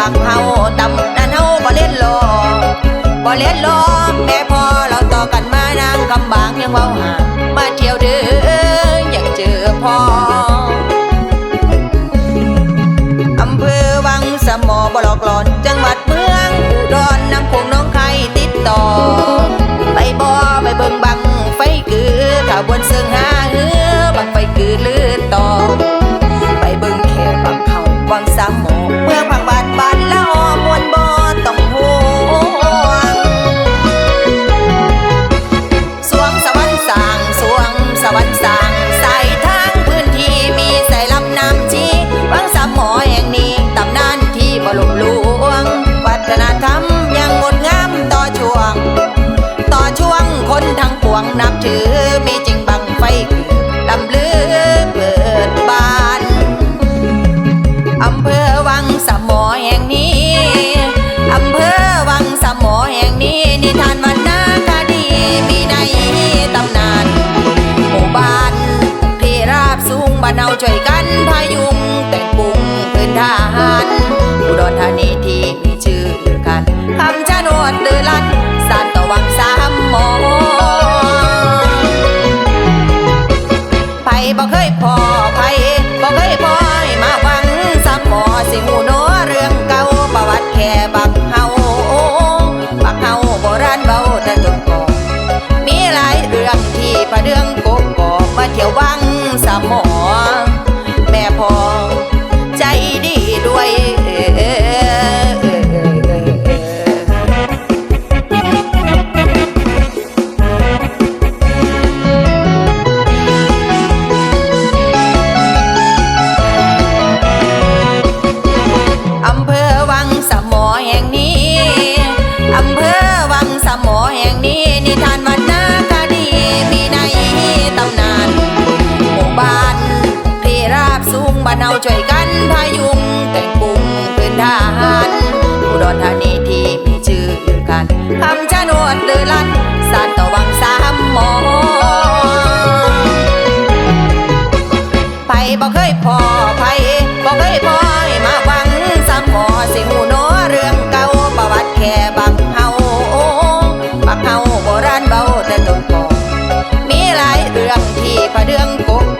บักเฮาตำนั่นเฮาบ่เล่นลอบ่เล่นลอแม่พอเราต่อกันมานางคำบางยังเว้าหามาเที่ยวเด้ออยากเจอพ่ออำเภอวังสมอบลอกหลอนจังหวัดเมืองอุดรน้ำคงน้องไข่ติดต่อ ไปบ่อไปเบิ่งบังไฟคือขบวนเสิงหา ที่พระเดืองโกกอกมาเที่ยววังสามหมอ บ้านเฮาช่วยกันพายุงแต่งปรุงพื้นทหารอุดรธานีที่มีชื่อกันคำชะโนดหรือลัดสานตะวังสามหมอไผบ่เคยพอไผบ่เคยพอมาฟังซ้ำหมอสิหูโนเรื่องเก่าประวัติแค่บักเฮาบักเฮาโบราณเบาแต่ต้นก่อมีหลายเรื่องที่พระเดืองกก